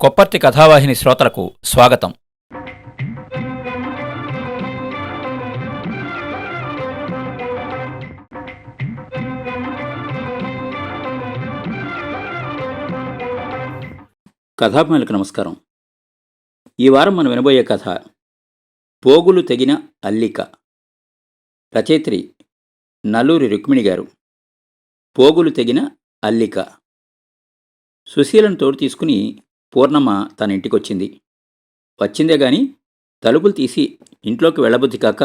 కొప్పర్తి కథావాహిని శ్రోతలకు స్వాగతం. కథాభిమానులకు నమస్కారం. ఈ వారం మనం వినబోయే కథ పోగులు తెగిన అల్లిక. రచయిత్రి నల్లూరి రుక్మిణి గారు. పోగులు తెగిన అల్లిక. సుశీలను తోడు తీసుకుని పూర్ణమ్మ తన ఇంటికొచ్చింది. వచ్చిందే గాని తలుపులు తీసి ఇంట్లోకి వెళ్ళబుద్ధి కాక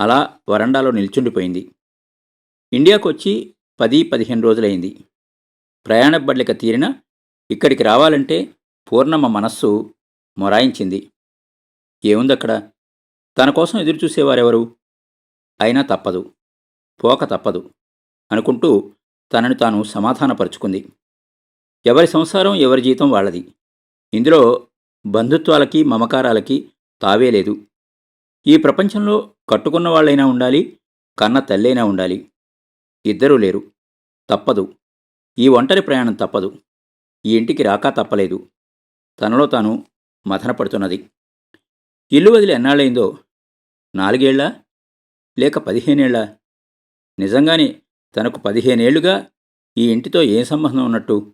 అలా వరండాలో నిల్చుండిపోయింది. ఇండియాకు వచ్చి పది పదిహేను రోజులైంది ప్రయాణ బడ్లిక తీరిన ఇక్కడికి రావాలంటే పూర్ణమ్మ మనస్సు మొరాయించింది. ఏముందక్కడ? తన కోసం ఎదురుచూసేవారెవరు? అయినా తప్పదు. పోక తప్పదు అనుకుంటూ తనను తాను సమాధానపరుచుకుంది. ఎవరి సంసారం ఎవరి జీతం వాళ్ళది. ఇందులో బంధుత్వాలకి మమకారాలకి తావే లేదు. ఈ ప్రపంచంలో కట్టుకున్న వాళ్ళైనా ఉండాలి కన్న తల్లైనా ఉండాలి. ఇద్దరూ లేరు. తప్పదు. ఈ ఒంటరి ప్రయాణం తప్పదు. ఈ ఇంటికి రాకా తప్పలేదు. తనలో తాను మథనపడుతున్నది. ఇల్లు వదిలి ఎన్నాళ్ళైందో నాలుగేళ్ళ? లేక పదిహేనేళ్ళా నిజంగానే తనకు పదిహేనేళ్ళుగా ఈ ఇంటితో ఏం సంబంధం ఉన్నట్టు?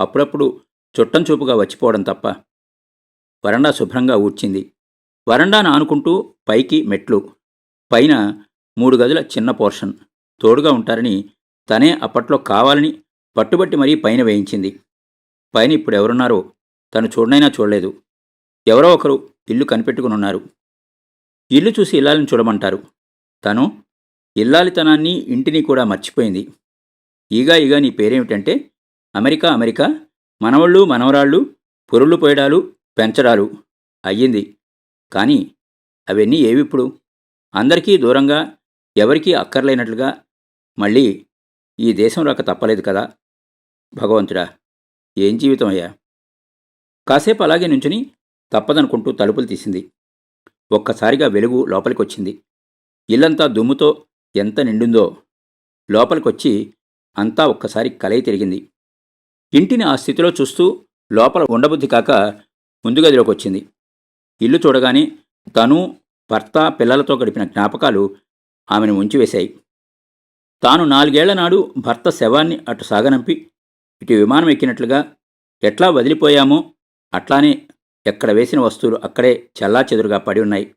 అప్పుడప్పుడు చుట్టం చూపుగా వచ్చిపోవడం తప్ప వరండా శుభ్రంగా ఊడ్చింది. వరండాను ఆనుకుంటూ పైకి మెట్లు పైన మూడు గదుల చిన్న పోర్షన్. తోడుగా ఉంటారని తనే అప్పట్లో కావాలని పట్టుబట్టి మరీ పైన వేయించింది. పైన ఇప్పుడు ఎవరున్నారో తను చూడనైనా చూడలేదు. ఎవరో ఒకరు ఇల్లు కనిపెట్టుకుని ఉన్నారు. ఇల్లు చూసి ఇల్లాలని చూడమంటారు. తను ఇల్లాలితనాన్ని ఇంటిని కూడా మర్చిపోయింది. ఈగా ఈగా నీ పేరేమిటంటే అమెరికా అమెరికా మనవళ్ళు మనవరాళ్ళు పొరుళ్ళు పోయడాలు పెంచడాలు అయ్యింది. కానీ అవన్నీ ఏవిప్పుడు అందరికీ దూరంగా ఎవరికీ అక్కర్లేనట్లుగా మళ్ళీ ఈ దేశం రాక తప్పలేదు కదా? భగవంతుడా ఏం జీవితం అయ్యా? కాసేపు అలాగే నుంచుని తప్పదనుకుంటూ తలుపులు తీసింది. ఒక్కసారిగా వెలుగు లోపలికొచ్చింది. ఇల్లంతా దుమ్ముతో ఎంత నిండుందో లోపలికొచ్చి అంతా ఒక్కసారి కలయి తిరిగింది. ఇంటిని ఆ స్థితిలో చూస్తూ లోపల ఉండబుద్ధి కాక ముందు గదిలోకి వచ్చింది. ఇల్లు చూడగానే తను భర్త పిల్లలతో గడిపిన జ్ఞాపకాలు ఆమెను ఉంచివేశాయి తాను నాలుగేళ్ళ నాడు భర్త శవాన్ని అటు సాగనంపి ఇటు విమానం ఎక్కినట్లుగా ఎట్లా వదిలిపోయామో అట్లానే ఎక్కడ వేసిన వస్తువులు అక్కడే చెల్లాచెదురుగా పడి ఉన్నాయి.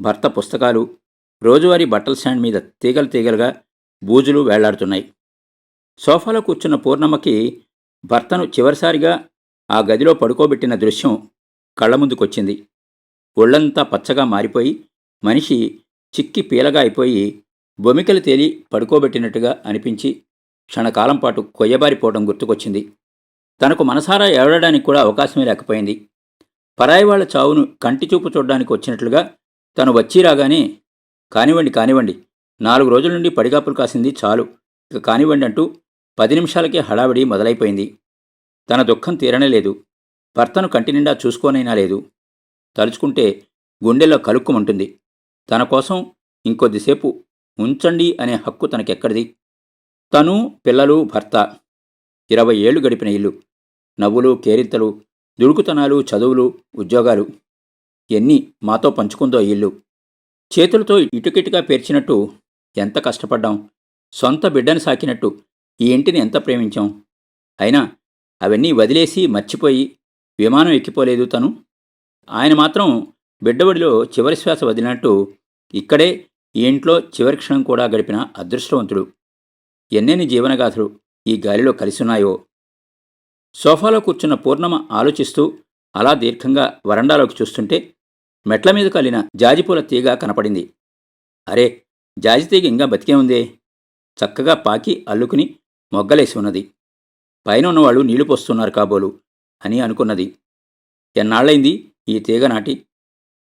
భర్త పుస్తకాలు రోజువారీ బట్టల స్టాండ్ మీద తీగలు తీగలుగా బూజులు వేళ్ళాడుతున్నాయి. సోఫాలో కూర్చున్న పూర్ణమ్మకి భర్తను చివరిసారిగా ఆ గదిలో పడుకోబెట్టిన దృశ్యం కళ్ళ ముందుకొచ్చింది. ఒళ్ళంతా పచ్చగా మారిపోయి మనిషి చిక్కి పీలగా అయిపోయి బొమికలు తేలి పడుకోబెట్టినట్టుగా అనిపించి క్షణకాలం పాటు కొయ్యబారిపోవడం గుర్తుకొచ్చింది. తనకు మనసారా ఏడడానికి కూడా అవకాశమే లేకపోయింది. పరాయి వాళ్ళ చావును కంటి చూపు చూడడానికి వచ్చినట్లుగా తను వచ్చి రాగానే కానివ్వండి కానివ్వండి నాలుగు రోజుల నుండి పడిగాపులు కాసింది చాలు ఇక కానివ్వండి అంటూ పది నిమిషాలకే హడావిడి మొదలైపోయింది. తన దుఃఖం తీరనే లేదు. భర్తను కంటినిండా చూసుకోనైనా లేదు. తలుచుకుంటే గుండెల్లో కలుక్కుమంటుంది. తన కోసం ఇంకొద్దిసేపు ఉంచండి అనే హక్కు తనకెక్కడిది? తను పిల్లలు భర్త. ఇరవై ఏళ్ళు గడిపిన ఇల్లు. నవ్వులు కేరింతలు దుడుకుతనాలు చదువులు ఉద్యోగాలు. ఎన్ని మాతో పంచుకుందో ఇల్లు. చేతులతో ఇటుకిటుగా పేర్చినట్టు ఎంత కష్టపడ్డాం. సొంత బిడ్డను సాకినట్టు ఈ ఇంటిని ఎంత ప్రేమించాం? అయినా అవన్నీ వదిలేసి మర్చిపోయి విమానం ఎక్కిపోలేదు తను. ఆయన మాత్రం బిడ్డబడిలో చివరి శ్వాస వదిలినట్టు ఇక్కడే ఈ ఇంట్లో చివరి క్షణం కూడా గడిపిన అదృష్టవంతుడు. ఎన్నెన్ని జీవనగాథలు ఈ గాలిలో కలిసున్నాయో. సోఫాలో కూర్చున్న పూర్ణమ ఆలోచిస్తూ అలా దీర్ఘంగా వరండాలోకి చూస్తుంటే మెట్ల మీద కలిన జాజిపూల తీగ కనపడింది. అరే జాజి తీగ ఇంకా బతికే ఉందే. చక్కగా పాకి అల్లుకుని మొగ్గలేసి ఉన్నది పైన ఉన్నవాళ్ళు నీళ్ళు పోస్తున్నారు కాబోలు అని అనుకున్నది. ఎన్నాళ్ళైంది ఈ తీగ నాటి?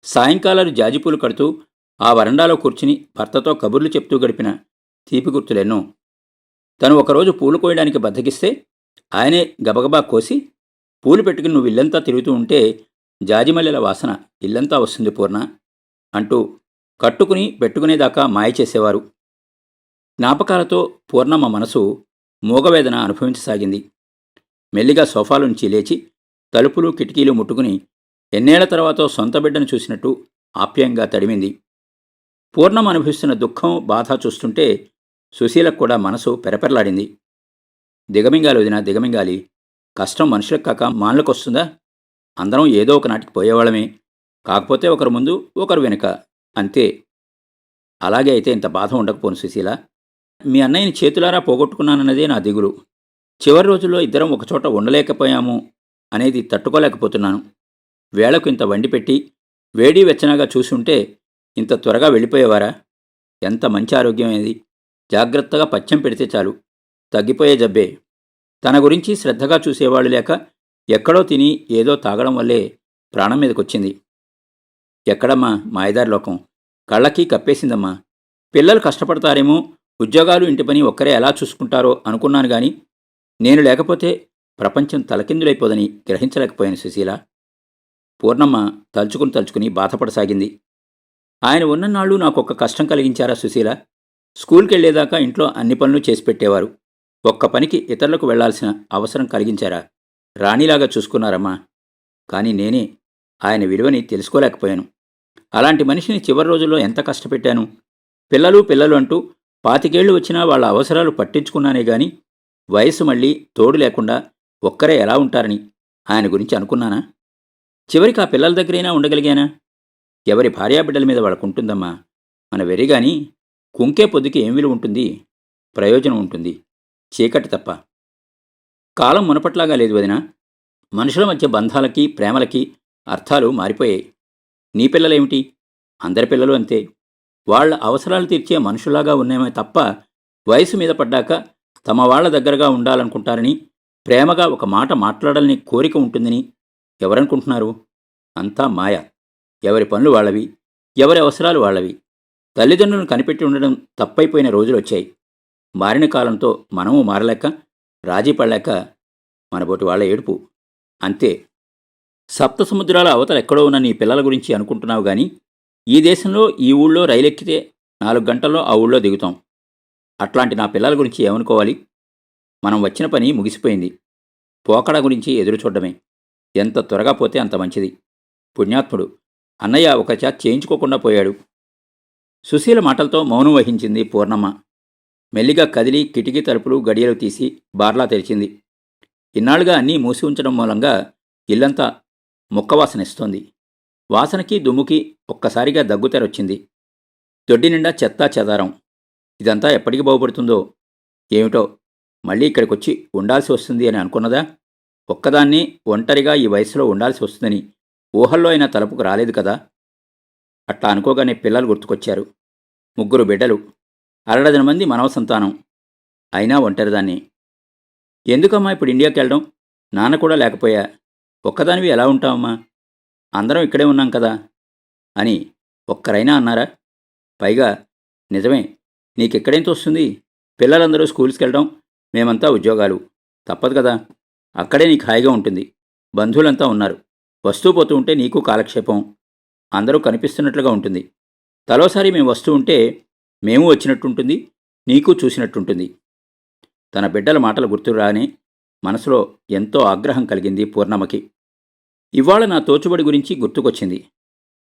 సాయంకాలాలు జాజిపూలు కడుతూ ఆ వరండాలో కూర్చుని భర్తతో కబుర్లు చెప్తూ గడిపిన తీపి గుర్తులెన్నో? తను ఒకరోజు పూలు కోయడానికి బద్దకిస్తే ఆయనే గబగబా కోసి పూలు పెట్టుకుని నువ్వు ఇల్లంతా తిరుగుతూ ఉంటే జాజిమల్లెల వాసన ఇల్లంతా వస్తుంది పూర్ణ అంటూ కట్టుకుని పెట్టుకునేదాకా మాయ చేసేవారు. జ్ఞాపకాలతో పూర్ణమ్మ మనసు మూగవేదన అనుభవించసాగింది. మెల్లిగా సోఫాలోంచి లేచి తలుపులు కిటికీలు ముట్టుకుని ఎన్నేళ్ళ తర్వాత సొంత బిడ్డను చూసినట్టు ఆప్యాయంగా తడిమింది. పూర్ణం అనుభవిస్తున్న దుఃఖం బాధ చూస్తుంటే సుశీలకు కూడా మనసు పెరపెరలాడింది. దిగమింగాలి వదిన దిగమింగాలి. కష్టం మనుషులకు కాక మానలకొస్తుందా అందరం ఏదో ఒక నాటికి పోయేవాళ్ళమే. కాకపోతే ఒకరు ముందు ఒకరు వెనుక. అంతే. అలాగే అయితే ఇంత బాధ ఉండకపోను సుశీల. మీ అన్నయ్యని చేతులారా పోగొట్టుకున్నానన్నదే నా దిగులు. చివరి రోజుల్లో ఇద్దరం ఒకచోట ఉండలేకపోయాము అనేది తట్టుకోలేకపోతున్నాను. వేళకు ఇంత వండి పెట్టి వేడి వెచ్చనగా చూసుంటే ఇంత త్వరగా వెళ్ళిపోయేవారా? ఎంత మంచి ఆరోగ్యం ఇది జాగ్రత్తగా పచ్చం పెడితే చాలు. తగ్గిపోయే జబ్బే. తన గురించి శ్రద్ధగా చూసేవాళ్ళు లేక ఎక్కడో తిని ఏదో తాగడం వల్లే ప్రాణం మీదకొచ్చింది. ఎక్కడమ్మా మాయదారి లోకం? కళ్ళకి కప్పేసిందమ్మా. పిల్లలు కష్టపడతారేమో ఉద్యోగాలు ఇంటి పని ఒక్కరే ఎలా చూసుకుంటారో అనుకున్నాను గాని నేను లేకపోతే ప్రపంచం తలకిందులైపోదని గ్రహించలేకపోయాను సుశీల. పూర్ణమ్మ తలుచుకుని తలుచుకుని బాధపడసాగింది. ఆయన ఉన్ననాళ్ళు నాకొక్క కష్టం కలిగించారా సుశీల? స్కూల్కి వెళ్ళేదాకా ఇంట్లో అన్ని పనులు చేసి పెట్టేవారు. ఒక్క పనికి ఇతరులకు వెళ్ళాల్సిన అవసరం కలిగించారా? రాణిలాగా చూసుకున్నారమ్మా. కానీ నేనే ఆయన విలువని తెలుసుకోలేకపోయాను. అలాంటి మనిషిని చివరి రోజుల్లో ఎంత కష్టపెట్టాను? పిల్లలు పిల్లలు అంటూ పాతికేళ్ళు వచ్చినా వాళ్ళ అవసరాలు పట్టించుకున్నానే గాని వయసు మళ్ళీ తోడు లేకుండా ఒక్కరే ఎలా ఉంటారని ఆయన గురించి అనుకున్నానా? చివరికి ఆ పిల్లల దగ్గరైనా ఉండగలిగానా? ఎవరి భార్యాబిడ్డల మీద వాళ్ళకుంటుందమ్మా. మన వెరిగాని కుంకే పొద్దుకి ఏం విలువ ఉంటుంది? ప్రయోజనం ఉంటుంది. చీకటి తప్ప. కాలం మునపట్లాగా లేదు వదిన. మనుషుల మధ్య బంధాలకి ప్రేమలకి అర్థాలు మారిపోయాయి. నీ పిల్లలేమిటి? అందరి పిల్లలు అంతే. వాళ్ళ అవసరాలు తీర్చే మనుషులాగా ఉన్నామే తప్ప వయసు మీద పడ్డాక తమ వాళ్ళ దగ్గరగా ఉండాలనుకుంటారని ప్రేమగా ఒక మాట మాట్లాడాలని కోరిక ఉంటుందని ఎవరనుకుంటున్నారు? అంతా మాయ. ఎవరి పనులు వాళ్ళవి ఎవరి అవసరాలు వాళ్ళవి. తల్లిదండ్రులను కనిపెట్టి ఉండడం తప్పైపోయిన రోజులు వచ్చాయి మారిన కాలంతో మనము మారలేక రాజీ పడలేక మనబోటి వాళ్ళ ఏడుపు. అంతే. సప్త సముద్రాల అవతల ఎక్కడో ఉన్న నీ పిల్లల గురించి అనుకుంటున్నావు కానీ ఈ దేశంలో ఈ ఊళ్ళో రైలు ఎక్కితే నాలుగు గంటల్లో ఆ ఊళ్ళో దిగుతాం. అట్లాంటి నా పిల్లల గురించి ఏమనుకోవాలి? మనం వచ్చిన పని ముగిసిపోయింది. పోకడ గురించి ఎదురు చూడడమే. ఎంత త్వరగా పోతే అంత మంచిది. పుణ్యాత్ముడు. అన్నయ్య ఒక చా చేయించుకోకుండా పోయాడు. సుశీల మాటలతో మౌనం వహించింది పూర్ణమ్మ. మెల్లిగా కదిలి కిటికీ తలుపులు గడియలు తీసి బార్లా తెరిచింది. ఇన్నాళ్ళుగా అన్నీ మూసి ఉంచడం మూలంగా ఇల్లంతా ముక్కవాసనిస్తోంది వాసనకి దుమ్ముకి ఒక్కసారిగా దగ్గు తెరొచ్చింది. దొడ్డి నిండా చెత్తా చెదారం. ఇదంతా ఎప్పటికి బాగుపడుతుందో ఏమిటో మళ్ళీ ఇక్కడికొచ్చి ఉండాల్సి వస్తుంది అని అనుకున్నదా? ఒక్కదాన్ని ఒంటరిగా ఈ వయసులో ఉండాల్సి వస్తుందని ఊహల్లో అయినా తలుపుకు రాలేదు కదా? అట్లా అనుకోగానే పిల్లలు గుర్తుకొచ్చారు. ముగ్గురు బిడ్డలు. అరడజన మంది మనవ సంతానం అయినా ఒంటరిదాన్ని. ఎందుకమ్మా ఇప్పుడు ఇండియాకి వెళ్ళడం నాన్న కూడా లేకపోయా? ఒక్కదానివి ఎలా ఉంటావమ్మా? అందరం ఇక్కడే ఉన్నాం కదా? అని ఒక్కరైనా అన్నారా? పైగా నిజమే నీకెక్కడేం వస్తుంది పిల్లలందరూ స్కూల్స్కి వెళ్ళడం మేమంతా ఉద్యోగాలు. తప్పదు కదా? అక్కడే నీకు హాయిగా ఉంటుంది. బంధువులంతా ఉన్నారు. వస్తూ పోతూ ఉంటే నీకు కాలక్షేపం. అందరూ కనిపిస్తున్నట్లుగా ఉంటుంది. తలోసారి మేము వస్తూ ఉంటే మేము వచ్చినట్టుంటుంది నీకు చూసినట్టుంటుంది. తన బిడ్డల మాటలు గుర్తురాని మనసులో ఎంతో ఆగ్రహం కలిగింది పూర్ణమకి ఇవాళ నా తోచుబడి గురించి గుర్తుకొచ్చింది.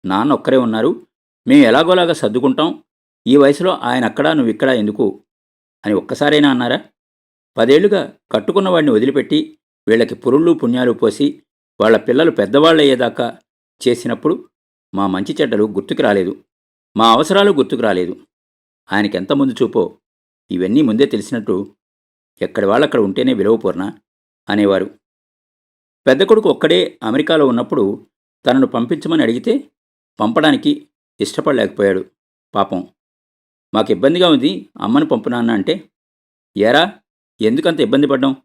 నాన్న ఒక్కరే ఉన్నారు. మేము ఎలాగోలాగా సర్దుకుంటాం. ఈ వయసులో ఆయన అక్కడా నువ్వు ఇక్కడ ఎందుకు? అని ఒక్కసారైనా అన్నారా? పదేళ్ళుగా కట్టుకున్న వాడిని వదిలిపెట్టి వీళ్ళకి పురుళ్ళు పుణ్యాలు పోసి వాళ్ళ పిల్లలు పెద్దవాళ్ళయ్యేదాకా చేసినప్పుడు మా మంచి చెడ్డలు గుర్తుకు రాలేదు. మా అవసరాలు గుర్తుకు రాలేదు. ఆయనకెంత ముందు చూపో? ఇవన్నీ ముందే తెలిసినట్టు ఎక్కడి వాళ్ళక్కడ ఉంటేనే విలువపూర్ణ అనేవారు. పెద్ద కొడుకు ఒక్కడే అమెరికాలో ఉన్నప్పుడు తనను పంపించమని అడిగితే పంపడానికి ఇష్టపడలేకపోయాడు. పాపం. మాకు ఇబ్బందిగా ఉంది అమ్మని పంపునాన్న అంటే ఏరా ఎందుకంత ఇబ్బంది పడ్డాం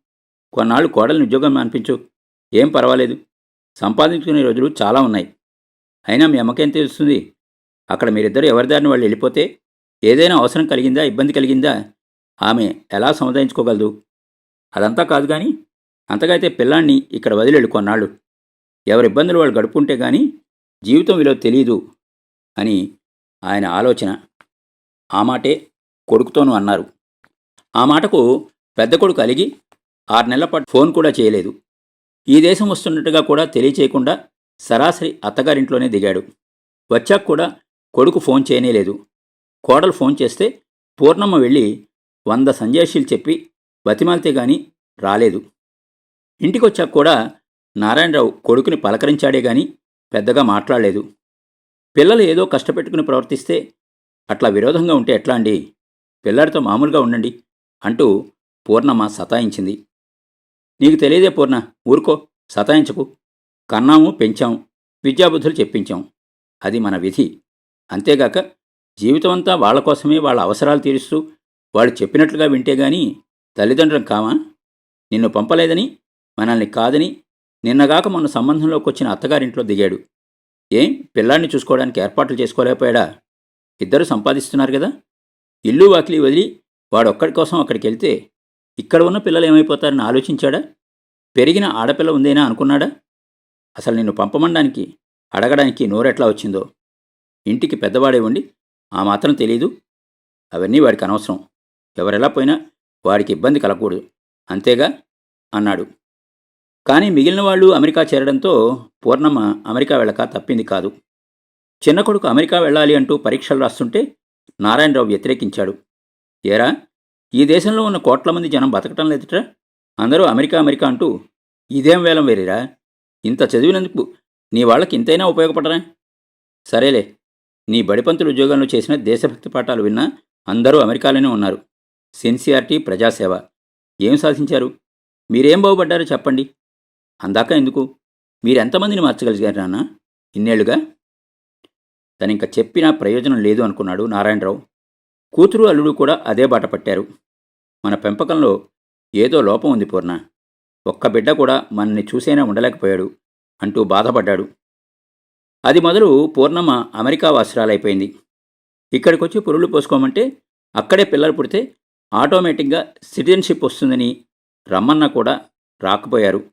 కొన్నాళ్ళు కోడలిని ఉద్యోగం అనిపించు. ఏం పర్వాలేదు. సంపాదించుకునే రోజులు చాలా ఉన్నాయి. అయినా మీ అమ్మకేం తెలుస్తుంది? అక్కడ మీరిద్దరు ఎవరిదారిని వాళ్ళు వెళ్ళిపోతే ఏదైనా అవసరం కలిగిందా ఇబ్బంది కలిగిందా? ఆమె ఎలా సముదాయించుకోగలదు? అదంతా కాదు కానీ అంతకైతే పిల్లాన్ని ఇక్కడ వదిలేడు కొన్నాళ్ళు. ఎవరి ఇబ్బందులు వాళ్ళు గడుపుంటే గాని జీవితం విలువ తెలియదు అని ఆయన ఆలోచన. ఆ మాటే కొడుకుతోనూ అన్నారు. ఆ మాటకు పెద్ద కొడుకు అలిగి ఆరు నెలల పాటు ఫోన్ కూడా చేయలేదు. ఈ దేశం వస్తున్నట్టుగా కూడా తెలియచేయకుండా సరాసరి అత్తగారింట్లోనే దిగాడు. వచ్చాక కూడా కొడుకు ఫోన్ చేయనే లేదు. కోడలు ఫోన్ చేస్తే పూర్ణమ్మ వెళ్ళి వంద సంజాషీలు చెప్పి బతిమాలితే గాని రాలేదు. ఇంటికొచ్చాక కూడా నారాయణరావు కొడుకుని పలకరించాడే గాని పెద్దగా మాట్లాడలేదు. పిల్లలు ఏదో కష్టపెట్టుకుని ప్రవర్తిస్తే అట్లా విరోధంగా ఉంటే ఎట్లా అండి? పిల్లాడితో మామూలుగా ఉండండి అంటూ పూర్ణమ్మ సతాయించింది. నీకు తెలియదే పూర్ణ ఊరుకో సతాయించకు. కన్నాము పెంచాం విద్యాబుద్ధులు చెప్పించాం. అది మన విధి. అంతేగాక జీవితమంతా వాళ్ళ కోసమే వాళ్ళ అవసరాలు తీరుస్తూ వాళ్ళు చెప్పినట్లుగా వింటే గాని తల్లిదండ్రులం కామా? నిన్ను పంపలేదని మనల్ని కాదని నిన్నగాక మొన్న సంబంధంలోకి వచ్చిన అత్తగారింట్లో దిగాడు. ఏం? పిల్లాడిని చూసుకోవడానికి ఏర్పాట్లు చేసుకోలేకపోయాడా? ఇద్దరు సంపాదిస్తున్నారు కదా ఇల్లు వాకిలి వదిలి వాడొక్కడి కోసం అక్కడికి వెళ్తే ఇక్కడ ఉన్న పిల్లలు ఏమైపోతారని ఆలోచించాడా? పెరిగిన ఆడపిల్ల ఉందేనా అనుకున్నాడా? అసలు నిన్ను పంపమనడానికి అడగడానికి నోరెట్లా వచ్చిందో? ఇంటికి పెద్దవాడే ఉండి ఆ మాత్రం తెలీదు. అవన్నీ వాడికి అనవసరం. ఎవరెలా పోయినా వాడికి ఇబ్బంది కలగకూడదు. అంతేగా? అన్నాడు. కానీ మిగిలిన వాళ్ళు అమెరికా చేరడంతో పూర్ణమ్మ అమెరికా వెళ్ళక తప్పింది కాదు. చిన్న కొడుకు అమెరికా వెళ్ళాలి అంటూ పరీక్షలు రాస్తుంటే నారాయణరావు వ్యతిరేకించాడు. ఏరా ఈ దేశంలో ఉన్న కోట్ల మంది జనం బతకటం లేదుట్రా? అందరూ అమెరికా అమెరికా అంటూ ఇదేం వేలం వేరేరా? ఇంత చదివినందుకు నీ వాళ్ళకి ఇంతైనా ఉపయోగపడరా? సరేలే నీ బడిపంతులు ఉద్యోగంలో చేసిన దేశభక్తి పాఠాలు విన్నా అందరూ అమెరికాలోనే ఉన్నారు. సిన్సియారిటీ ప్రజాసేవ. ఏం సాధించారు? మీరేం బాగుపడ్డారో చెప్పండి. అందాక ఎందుకు? మీరెంతమందిని మార్చగలిగారు నాన్న? ఇన్నేళ్ళుగా? తనింక చెప్పినా ప్రయోజనం లేదు అనుకున్నాడు నారాయణరావు. కూతురు అల్లుడు కూడా అదే బాట పట్టారు. మన పెంపకంలో ఏదో లోపం ఉంది పూర్ణ. ఒక్క బిడ్డ కూడా మనల్ని చూసైనా ఉండలేకపోయాడు అంటూ బాధపడ్డాడు. అది మొదలు పూర్ణమ్మ అమెరికా వాసురాలైపోయింది. ఇక్కడికొచ్చి పురుళ్ళు పోసుకోమంటే అక్కడే పిల్లలు పుడితే ఆటోమేటిక్గా సిటిజన్షిప్ వస్తుందని రమ్మన్నా కూడా రాకపోయారు.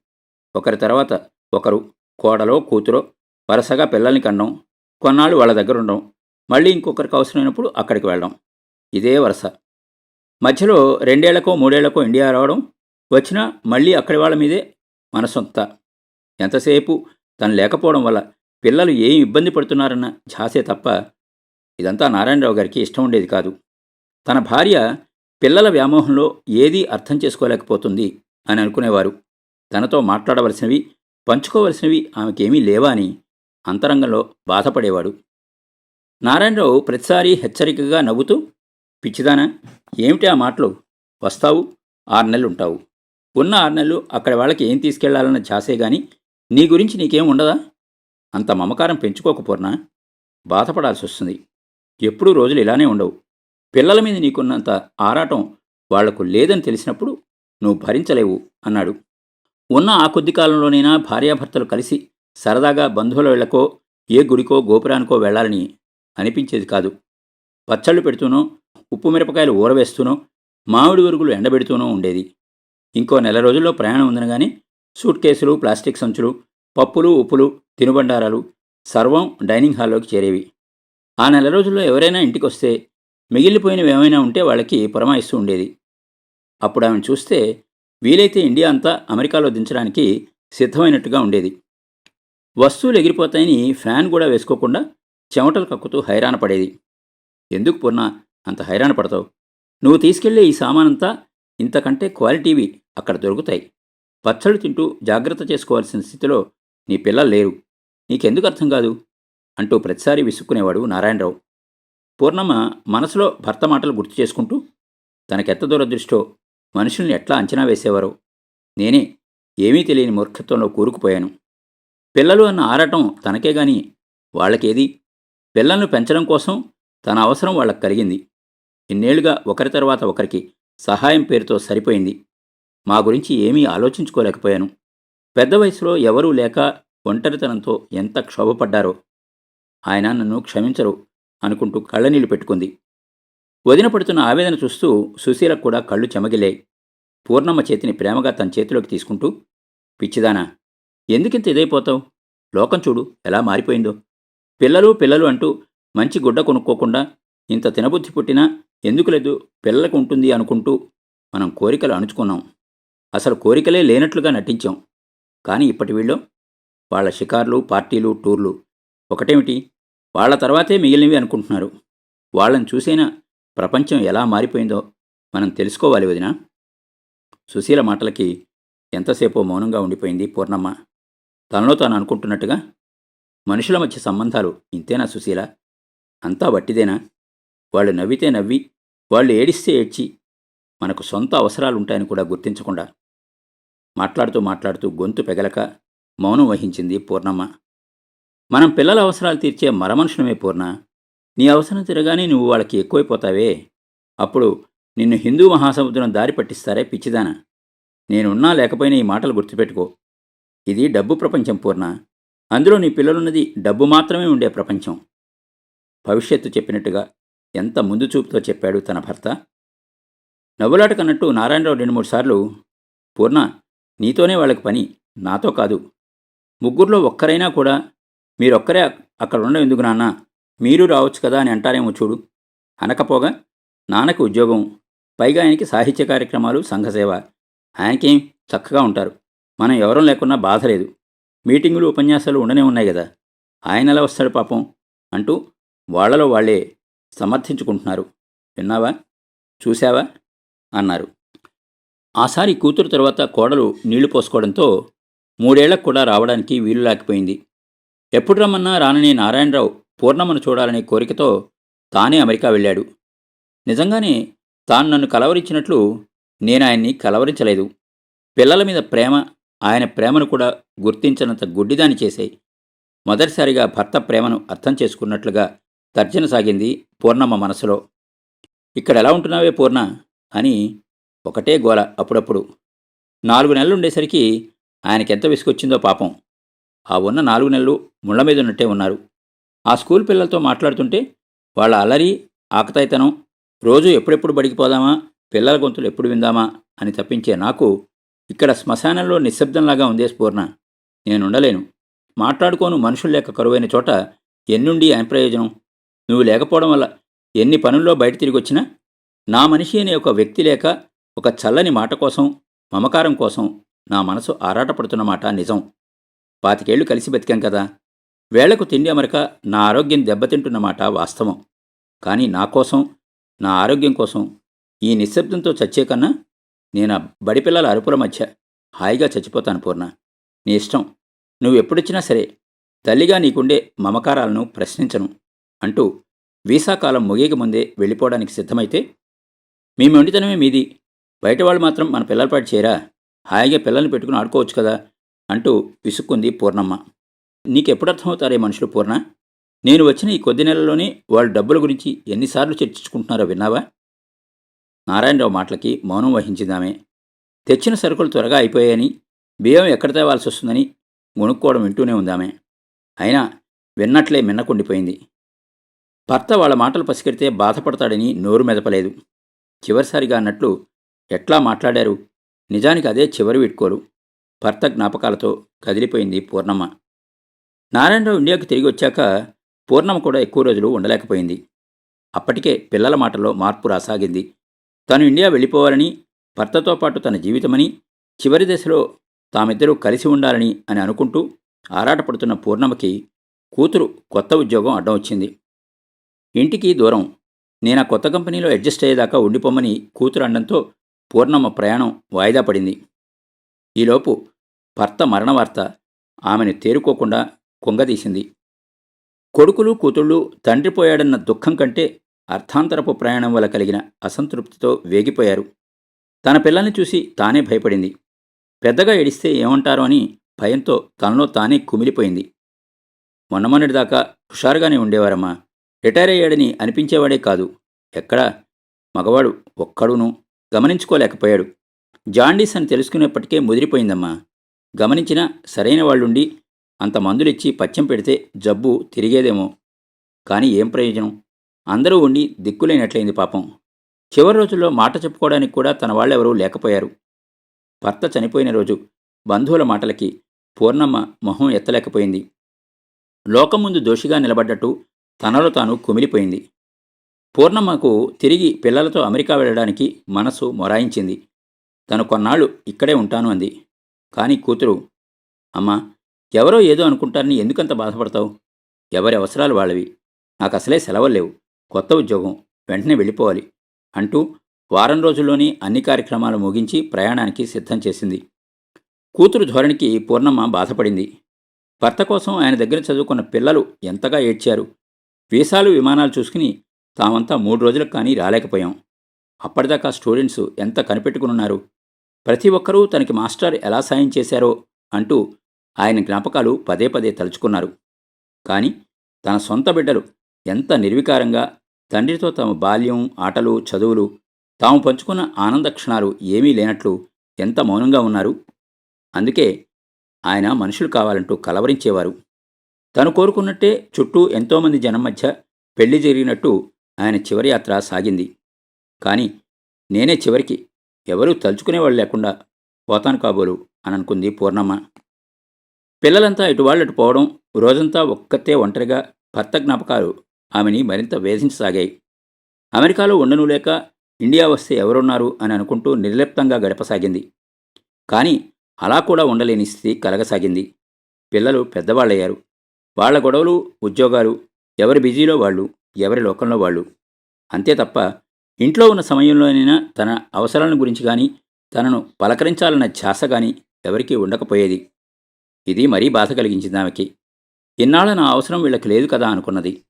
ఒకరి తర్వాత ఒకరు కోడలో కూతురో వరుసగా పిల్లల్ని కనడం కొన్నాళ్ళు వాళ్ళ దగ్గర ఉండడం మళ్ళీ ఇంకొకరికి అవసరమైనప్పుడు అక్కడికి వెళ్ళడం. ఇదే వరుస. మధ్యలో రెండేళ్ళకో మూడేళ్ళకో ఇండియా రావడం. వచ్చినా మళ్ళీ అక్కడి వాళ్ళ మీదే మనసొంత. ఎంతసేపు తను లేకపోవడం వల్ల పిల్లలు ఏం ఇబ్బంది పడుతున్నారన్న ఝాసే తప్ప ఇదంతా నారాయణరావు గారికి ఇష్టం ఉండేది కాదు. తన భార్య పిల్లల వ్యామోహంలో ఏదీ అర్థం చేసుకోలేకపోతుంది అని అనుకునేవారు. తనతో మాట్లాడవలసినవి పంచుకోవలసినవి ఆమెకేమీ లేవా అని అంతరంగంలో బాధపడేవాడు. నారాయణరావు ప్రతిసారి హెచ్చరికగా నవ్వుతూ పిచ్చిదానా ఏమిటి ఆ మాటలు? వస్తావు ఆరు నెలలు ఉంటావు ఉన్న ఆరు నెలలు అక్కడ వాళ్ళకి ఏం తీసుకెళ్ళాలన్న ఛాసే గాని నీ గురించి నీకేం ఉండదా? అంత మమకారం పెంచుకోకపోర్నా బాధపడాల్సి వస్తుంది ఎప్పుడూ రోజులు ఇలానే ఉండవు. పిల్లల మీద నీకున్నంత ఆరాటం వాళ్ళకు లేదని తెలిసినప్పుడు నువ్వు భరించలేవు అన్నాడు. ఉన్న ఆ కొద్ది కాలంలోనైనా భార్యాభర్తలు కలిసి సరదాగా బంధువుల వెళ్ళకో ఏ గుడికో గోపురానికో వెళ్ళాలని అనిపించేది కాదు. పచ్చళ్ళు పెడుతూనో ఉప్పు మిరపకాయలు ఊరవేస్తూనో మామిడి ఉరుగులు ఎండబెడుతూనో ఉండేది. ఇంకో నెల రోజుల్లో ప్రయాణం ఉందనగానే సూట్ కేసులు ప్లాస్టిక్ సంచులు పప్పులు ఉప్పులు తినుబండారాలు సర్వం డైనింగ్ హాల్లోకి చేరేవి. ఆ నెల రోజుల్లో ఎవరైనా ఇంటికి వస్తే మిగిలిపోయినవి ఏమైనా ఉంటే వాళ్ళకి పురమాయిస్తూ ఉండేది. అప్పుడు ఆమెను చూస్తే వీలైతే ఇండియా అంతా అమెరికాలో దించడానికి సిద్ధమైనట్టుగా ఉండేది. వస్తువులు ఎగిరిపోతాయని ఫ్యాన్ కూడా వేసుకోకుండా చెమటలు కక్కుతూ హైరాణ పడేది. ఎందుకు పూర్ణ? అంత హైరాణ పడతావు. నువ్వు తీసుకెళ్ళే ఈ సామానంతా ఇంతకంటే క్వాలిటీవి అక్కడ దొరుకుతాయి. పచ్చళ్ళు తింటూ జాగ్రత్త చేసుకోవాల్సిన స్థితిలో నీ పిల్లలు లేరు. నీకెందుకు అర్థం కాదు? అంటూ ప్రతిసారి విసుక్కునేవాడు నారాయణరావు. పూర్ణమ్మ మనసులో భర్త మాటలు గుర్తు చేసుకుంటూ తనకెత్త దూరదృష్టో మనుషుల్ని ఎట్లా అంచనా వేసేవారో? నేనే ఏమీ తెలియని మూర్ఖత్వంలో కూరుకుపోయాను. పిల్లలు అన్న ఆరాటం తనకే గాని వాళ్ళకేది? పిల్లలను పెంచడం కోసం తన అవసరం వాళ్ళకి కలిగింది. ఇన్నేళ్ళుగా ఒకరి తర్వాత ఒకరికి సహాయం పేరుతో సరిపోయింది. మా గురించి ఏమీ ఆలోచించుకోలేకపోయాను. పెద్ద వయసులో ఎవరూ లేక ఒంటరితనంతో ఎంత క్షోభపడ్డారో? ఆయన నన్ను క్షమించరు అనుకుంటూ కళ్ళనీళ్ళు పెట్టుకుంది. వదిన పడుతున్న ఆవేదన చూస్తూ సుశీలకు కూడా కళ్ళు చెమగిలాయి పూర్ణమ్మ చేతిని ప్రేమగా తన చేతిలోకి తీసుకుంటూ పిచ్చిదానా ఎందుకింత ఇదైపోతావు? లోకం చూడు ఎలా మారిపోయిందో. పిల్లలు పిల్లలు అంటూ మంచి గుడ్డ కొనుక్కోకుండా ఇంత తినబుద్ధి పుట్టినా ఎందుకు లేదు పిల్లలకు ఉంటుంది అనుకుంటూ మనం కోరికలు అణుచుకున్నాం. అసలు కోరికలే లేనట్లుగా నటించాం. కానీ ఇప్పటి వీళ్ళు వాళ్ళ షికార్లు పార్టీలు టూర్లు. ఒకటేమిటి? వాళ్ళ తర్వాతే మిగిలినవి అనుకుంటున్నారు. వాళ్ళని చూసైనా ప్రపంచం ఎలా మారిపోయిందో మనం తెలుసుకోవాలి వదినా. సుశీల మాటలకి ఎంతసేపో మౌనంగా ఉండిపోయింది పూర్ణమ్మ. తనలో తాను అనుకుంటున్నట్టుగా మనుషుల మధ్య సంబంధాలు ఇంతేనా సుశీల? అంతా వట్టిదేనా? వాళ్ళు నవ్వితే నవ్వి వాళ్ళు ఏడిస్తే ఏడ్చి మనకు సొంత అవసరాలు ఉంటాయని కూడా గుర్తించకుండా. మాట్లాడుతూ మాట్లాడుతూ గొంతు పెగలక మౌనం వహించింది పూర్ణమ్మ. మనం పిల్లల అవసరాలు తీర్చే మరమనుషులమే పూర్ణ. నీ అవసరం తిరగానే నువ్వు వాళ్ళకి ఎక్కువైపోతావే. అప్పుడు నిన్ను హిందూ మహాసముద్రం దారి పట్టిస్తారే పిచ్చిదానా. నేనున్నా లేకపోయినా ఈ మాటలు గుర్తుపెట్టుకో. ఇది డబ్బు ప్రపంచం పూర్ణ. అందులో నీ పిల్లలున్నది డబ్బు మాత్రమే ఉండే ప్రపంచం. భవిష్యత్తు చెప్పినట్టుగా ఎంత ముందు చూపుతో చెప్పాడు తన భర్త? నవ్వులాటకన్నట్టు నారాయణరావు రెండు మూడు సార్లు పూర్ణ నీతోనే వాళ్ళకి పని నాతో కాదు. ముగ్గురులో ఒక్కరైనా కూడా మీరొక్కరే అక్కడ ఉండడం ఎందుకు నాన్న? మీరు రావచ్చు కదా అని అంటారేమో చూడు. అనకపోగా నాన్నకి ఉద్యోగం పైగా ఆయనకి సాహిత్య కార్యక్రమాలు సంఘసేవ ఆయనకేం చక్కగా ఉంటారు. మనం ఎవరం లేకున్నా బాధ లేదు. మీటింగులు ఉపన్యాసాలు ఉండనే ఉన్నాయి కదా. ఆయన ఎలా వస్తాడు పాపం అంటూ వాళ్ళలో వాళ్ళే సమర్థించుకుంటున్నారు. విన్నావా? చూశావా? అన్నారు. ఆసారి కూతురు తర్వాత కోడలు నీళ్ళు పోసుకోవడంతో మూడేళ్ళకు కూడా రావడానికి వీలు లేకపోయింది. ఎప్పుడు రమ్మన్నా రానని నారాయణరావు పూర్ణమ్మను చూడాలనే కోరికతో తానే అమెరికా వెళ్ళాడు. నిజంగానే తాను నన్ను కలవరించినట్లు నేను ఆయన్ని కలవరించలేదు. పిల్లల మీద ప్రేమ ఆయన ప్రేమను కూడా గుర్తించనంత గుడ్డిదాని చేశాయి. మొదటిసారిగా భర్త ప్రేమను అర్థం చేసుకున్నట్లుగా తర్జన సాగింది పూర్ణమ్మ మనసులో. ఇక్కడ ఎలా ఉంటున్నావే పూర్ణ? అని ఒకటే గోల అప్పుడప్పుడు. నాలుగు నెలలు ఉండేసరికి ఆయనకెంత విసుకొచ్చిందో పాపం. ఆ ఉన్న నాలుగు నెలలు ముళ్ళ మీద ఉన్నట్టే ఉన్నారు. ఆ స్కూల్ పిల్లలతో మాట్లాడుతుంటే వాళ్ళ అలరి ఆకతాయితనం రోజు ఎప్పుడెప్పుడు బడికి పోదామా పిల్లల గొంతులు ఎప్పుడు విందామా అని తప్పించే నాకు ఇక్కడ శ్మశానంలో నిశ్శబ్దంలాగా ఉందే స్ఫూర్ణ. నేనుండలేను. మాట్లాడుకోను మనుషులు లేక కరువైన చోట ఎన్నుండి ఆయన ప్రయోజనం? నువ్వు లేకపోవడం వల్ల ఎన్ని పనుల్లో బయట తిరిగి వచ్చినా నా మనిషి అనే ఒక వ్యక్తి లేక ఒక చల్లని మాట కోసం మమకారం కోసం నా మనసు ఆరాటపడుతున్న మాట నిజం. పాతికేళ్ళు కలిసి బతికాం కదా. వేళకు తిండి అమరక నా ఆరోగ్యం దెబ్బతింటున్న మాట వాస్తవం. కానీ నా కోసం నా ఆరోగ్యం కోసం ఈ నిశ్శబ్దంతో చచ్చే కన్నా నేను బడిపిల్లల అరుపుల మధ్య హాయిగా చచ్చిపోతాను పూర్ణ. నీ ఇష్టం. నువ్వు ఎప్పుడొచ్చినా సరే తల్లిగా నీకుండే మమకారాలను ప్రశ్నించను అంటూ వీసాకాలం ముగియక ముందే వెళ్ళిపోవడానికి సిద్ధమైతే మీ మొండితనమే మీది. బయట వాళ్ళు మాత్రం మన పిల్లలపాటు చేరా హాయిగా పిల్లల్ని పెట్టుకుని ఆడుకోవచ్చు కదా అంటూ విసుక్కుంది పూర్ణమ్మ. నీకెప్పుడు అర్థమవుతారే మనుషులు పూర్ణ? నేను వచ్చిన ఈ కొద్ది నెలల్లోనే వాళ్ళు డబ్బుల గురించి ఎన్నిసార్లు చర్చించుకుంటున్నారో విన్నావా? నారాయణరావు మాటలకి మౌనం వహించిందామే. తెచ్చిన సరుకులు త్వరగా అయిపోయాయని బియ్యం ఎక్కడ తేవాల్సి వస్తుందని గొనుక్కోవడం వింటూనే ఉందామే. అయినా విన్నట్లే మిన్నకుండిపోయింది. భర్త వాళ్ళ మాటలు పసిగడితే బాధపడతాడని నోరు మెదపలేదు. చివరిసారిగా అన్నట్లు ఎట్లా మాట్లాడారు? నిజానికి అదే చివరి విట్టుకోరు భర్త జ్ఞాపకాలతో కదిలిపోయింది పూర్ణమ్మ. నారాయణరావు ఇండియాకు తిరిగి వచ్చాక పూర్ణమ్మ కూడా ఎక్కువ రోజులు ఉండలేకపోయింది. అప్పటికే పిల్లల మాటలో మార్పు రాసాగింది. తను ఇండియా వెళ్ళిపోవాలని భర్తతో పాటు తన జీవితమని చివరి దశలో తామిద్దరూ కలిసి ఉండాలని అని అనుకుంటూ ఆరాటపడుతున్న పూర్ణమకి కూతురు కొత్త ఉద్యోగం అడ్డం వచ్చింది. ఇంటికి దూరం. నేను ఆ కొత్త కంపెనీలో అడ్జస్ట్ అయ్యేదాకా ఉండిపోమని కూతురు అండంతో పూర్ణమ్మ ప్రయాణం వాయిదా పడింది. ఈలోపు భర్త మరణ వార్త ఆమెను తేరుకోకుండా కుంగదీసింది. కొడుకులు కూతుళ్ళు తండ్రి పోయాడన్న దుఃఖం కంటే అర్థాంతరపు ప్రయాణం వల్ల కలిగిన అసంతృప్తితో వేగిపోయారు. తన పిల్లల్ని చూసి తానే భయపడింది. పెద్దగా ఏడిస్తే ఏమంటారో అని భయంతో తనలో తానే కుమిలిపోయింది. మొన్నమొన్నటిదాకా హుషారుగానే ఉండేవారమ్మా. రిటైర్ అయ్యాడని అనిపించేవాడే కాదు. ఎక్కడా? మగవాడు ఒక్కడును గమనించుకోలేకపోయాడు. జాండీస్ అని తెలుసుకునేప్పటికే ముదిరిపోయిందమ్మా. గమనించినా సరైన వాళ్ళుండి అంత మందులిచ్చి పచ్చం పెడితే జబ్బు తిరిగేదేమో. కానీ ఏం ప్రయోజనం? అందరూ ఉండి దిక్కులేనట్లయింది పాపం. చివరి రోజుల్లో మాట చెప్పుకోవడానికి కూడా తన వాళ్ళెవరూ లేకపోయారు. భర్త చనిపోయిన రోజు బంధువుల మాటలకి పూర్ణమ్మ మొహం ఎత్తలేకపోయింది. లోకం ముందు దోషిగా నిలబడ్డట్టు తనలో తాను కుమిలిపోయింది. పూర్ణమ్మకు తిరిగి పిల్లలతో అమెరికా వెళ్ళడానికి మనసు మొరాయించింది. తను కొన్నాళ్ళు ఇక్కడే ఉంటాను అంది. కానీ కూతురు అమ్మా ఎవరో ఏదో అనుకుంటారని ఎందుకంత బాధపడతావు? ఎవరి అవసరాలు వాళ్ళవి. నాకు అసలే సెలవులు లేవు. కొత్త ఉద్యోగం. వెంటనే వెళ్ళిపోవాలి అంటూ వారం రోజుల్లోనే అన్ని కార్యక్రమాలు ముగించి ప్రయాణానికి సిద్ధం చేసింది. కూతురు ధోరణికి పూర్ణమ్మ బాధపడింది. భర్త కోసం ఆయన దగ్గర చదువుకున్న పిల్లలు ఎంతగా ఏడ్చారు. వీసాలు విమానాలు చూసుకుని తామంతా మూడు రోజులకు కానీ రాలేకపోయాం. అప్పటిదాకా స్టూడెంట్స్ ఎంత కనిపెట్టుకునున్నారు? ప్రతి ఒక్కరూ తనకి మాస్టర్ ఎలా సాయం చేశారో అంటూ ఆయన జ్ఞాపకాలు పదే పదే తలుచుకున్నారు. కానీ తన సొంత బిడ్డలు ఎంత నిర్వికారంగా తండ్రితో తమ బాల్యం ఆటలు చదువులు తాము పంచుకున్న ఆనంద క్షణాలు ఏమీ లేనట్లు ఎంత మౌనంగా ఉన్నారు. అందుకే ఆయన మనుషులు కావాలంటూ కలవరించేవారు. తను కోరుకున్నట్టే చుట్టూ ఎంతోమంది జనం మధ్య పెళ్ళి జరిగినట్టు ఆయన చివరి యాత్ర సాగింది. కానీ నేనే చివరికి ఎవరూ తలుచుకునేవాళ్ళు లేకుండా పోతాను కాబోలు అని అనుకుంది పూర్ణమ్మ. పిల్లలంతా ఇటువాళ్ళటు పోవడం రోజంతా ఒక్కతే ఒంటరిగా భర్త జ్ఞాపకాలు ఆమెని మరింత వేధించసాగాయి. అమెరికాలో ఉండను లేక ఇండియా వస్తే ఎవరున్నారు అని అనుకుంటూ నిర్లిప్తంగా గడపసాగింది. కానీ అలా కూడా ఉండలేని స్థితి కలగసాగింది. పిల్లలు పెద్దవాళ్ళయ్యారు. వాళ్ళ గొడవలు ఉద్యోగాలు ఎవరి బిజీలో వాళ్ళు ఎవరి లోకంలో వాళ్ళు. అంతే తప్ప ఇంట్లో ఉన్న సమయంలోనైనా తన అవసరాలను గురించి కానీ తనను పలకరించాలన్న ధ్యాస కానీ ఎవరికీ ఉండకపోయేది. ఇది మరీ బాధ కలిగించింది ఆమెకి. ఇన్నాళ్ళ నా అవసరం వీళ్ళకి లేదు కదా అనుకున్నది.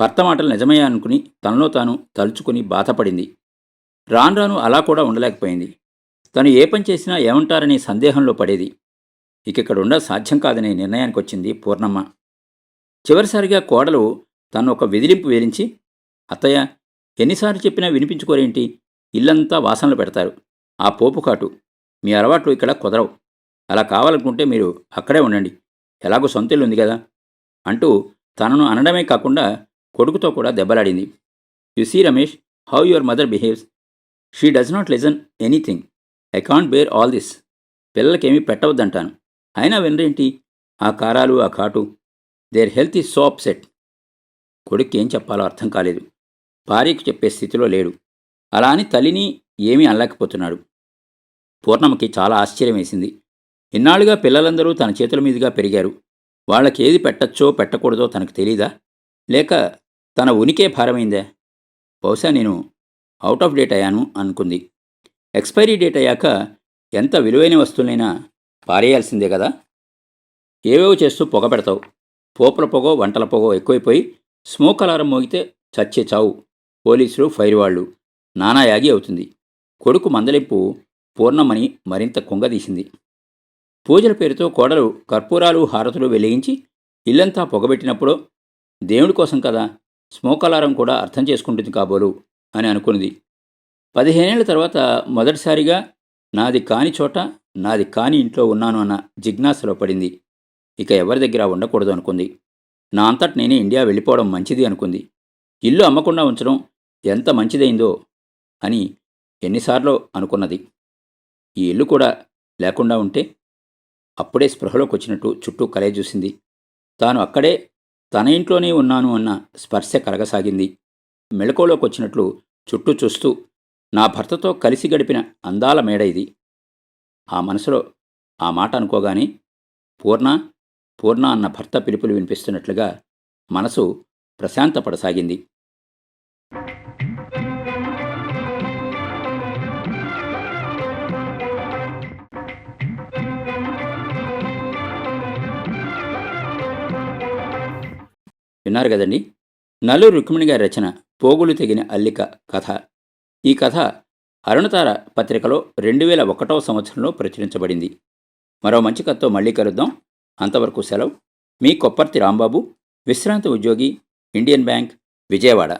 భర్త మాటలు నిజమే అనుకుని తనలో తాను తలుచుకుని బాధపడింది. రాను రాను అలా కూడా ఉండలేకపోయింది. తను ఏ పని చేసినా ఏమంటారనే సందేహంలో పడేది. ఇక ఇక్కడ ఉండ సాధ్యం కాదనే నిర్ణయానికి వచ్చింది పూర్ణమ్మ. చివరిసారిగా కోడలు తను ఒక విదిలింపు వేలించి అత్తయ్య ఎన్నిసార్లు చెప్పినా వినిపించుకోరేంటి? ఇల్లంతా వాసనలు పెడతారు. ఆ పోపుకాటు మీ అలవాట్లు ఇక్కడ కుదరవు. అలా కావాలనుకుంటే మీరు అక్కడే ఉండండి. ఎలాగో సొంత ఉంది కదా అంటూ తనను అనడమే కాకుండా కొడుకుతో కూడా దెబ్బలాడింది. You see Ramesh how your mother behaves? She does not listen anything. I can't bear all this. పిల్లలకేమీ పెట్టవద్దంటాను. అయినా వినరేంటి? ఆ కారాలు ఆ కాటు. Their health is so upset. కొడుక్కి ఏం చెప్పాలో అర్థం కాలేదు. భార్యకు చెప్పే స్థితిలో లేడు. అలా అని తల్లిని ఏమీ అనలేకపోతున్నాడు. పూర్ణమ్మకి చాలా ఆశ్చర్యం వేసింది. ఇన్నాళ్ళుగా పిల్లలందరూ తన చేతుల మీదుగా పెరిగారు. వాళ్ళకి ఏది పెట్టచ్చో పెట్టకూడదో తనకు తెలీదా? లేక తన ఉనికే భారమైందే? బహుశా నేను అవుట్ ఆఫ్ డేట్ అయ్యాను అనుకుంది. ఎక్స్పైరీ డేట్ అయ్యాక ఎంత విలువైన వస్తువులైనా పారేయాల్సిందే కదా? ఏవేవో చేస్తూ పొగ పెడతావు. పోపుల పొగో వంటల పొగో ఎక్కువైపోయి స్మోక్ అలారం మోగితే చచ్చే చావు. పోలీసులు ఫైర్ వాళ్ళు నానా యాగి అవుతుంది. కొడుకు మందలింపు పూర్ణమని మరింత కుంగదీసింది పూజల పేరుతో కోడలు కర్పూరాలు హారతులు వెలిగించి ఇల్లంతా పొగబెట్టినప్పుడు దేవుడి కోసం కదా స్మోకలారం కూడా అర్థం చేసుకుంటుంది కాబోలు అని అనుకున్నది. పదిహేనేళ్ళ తర్వాత మొదటిసారిగా నాది కాని చోట నాది కాని ఇంట్లో ఉన్నాను అన్న జిజ్ఞాసలో పడింది. ఇక ఎవరి దగ్గర ఉండకూడదు అనుకుంది. నా అంతట నేనే ఇండియా వెళ్ళిపోవడం మంచిది అనుకుంది. ఇల్లు అమ్మకుండా ఉంచడం ఎంత మంచిదైందో అని ఎన్నిసార్లు అనుకున్నది. ఈ ఇల్లు కూడా లేకుండా ఉంటే అప్పుడే స్పృహలోకి వచ్చినట్టు చుట్టూ కలయ చూసింది. తాను అక్కడే తన ఇంట్లోనే ఉన్నాను అన్న స్పర్శ కలగసాగింది. మెళకువలోకి వచ్చినట్లు చుట్టూ చూస్తూ నా భర్తతో కలిసి గడిపిన అందాల మేడ ఇది. ఆ మనసులో ఆ మాట అనుకోగానే పూర్ణ పూర్ణ అన్న భర్త పిలుపులు వినిపిస్తున్నట్లుగా మనసు ప్రశాంతపడసాగింది. విన్నారు కదండి? నల్లూరు రుక్మిణి గారి రచన పోగులు తెగిన అల్లిక కథ. ఈ కథ అరుణతార పత్రికలో రెండు వేల ఒకటవ సంవత్సరంలో ప్రచురించబడింది. మరో మంచి కథతో మళ్ళీ కలుద్దాం. అంతవరకు సెలవు. మీ కొప్పర్తి రాంబాబు విశ్రాంతి ఉద్యోగి ఇండియన్ బ్యాంక్ విజయవాడ.